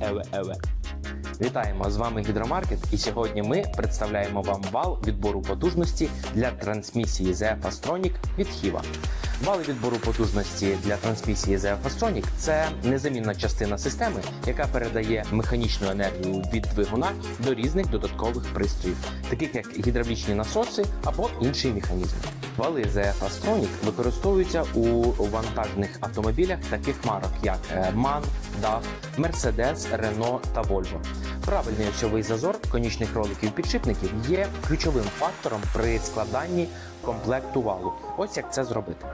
Еве, еве. Вітаємо з вами Гідромаркет, і сьогодні ми представляємо вам вал відбору потужності для трансмісії ZF Astronic від Хіва. Вали відбору потужності для трансмісії ZF Astronic – це незамінна частина системи, яка передає механічну енергію від двигуна до різних додаткових пристроїв, таких як гідравлічні насоси або інший механізм. Вали ZF Astronic використовуються у вантажних автомобілях таких марок, як MAN, DAF, Mercedes, Renault та Volvo. Правильний осьовий зазор конічних роликів підшипників є ключовим фактором при складанні комплекту валу. Ось як це зробити.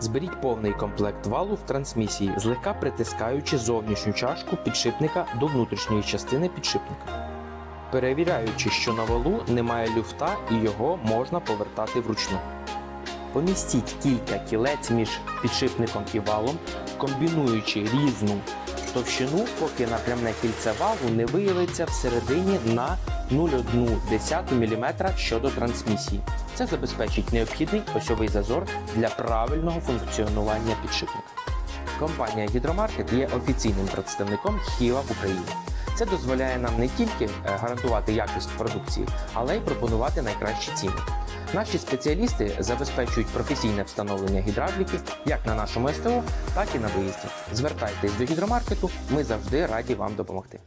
Зберіть повний комплект валу в трансмісії, злегка притискаючи зовнішню чашку підшипника до внутрішньої частини підшипника. Перевіряючи, що на валу немає люфта і його можна повертати вручну. Помістіть кілька кілець між підшипником і валом, комбінуючи різну товщину, поки напрямне кільце валу не виявиться всередині на 0,1 мм щодо трансмісії. Це забезпечить необхідний осьовий зазор для правильного функціонування підшипника. Компанія Гідромаркет є офіційним представником Хіва в Україні. Це дозволяє нам не тільки е, гарантувати якість продукції, але й пропонувати найкращі ціни. Наші спеціалісти забезпечують професійне встановлення гідравліки як на нашому СТО, так і на виїзді. Звертайтесь до гідромаркету, ми завжди раді вам допомогти.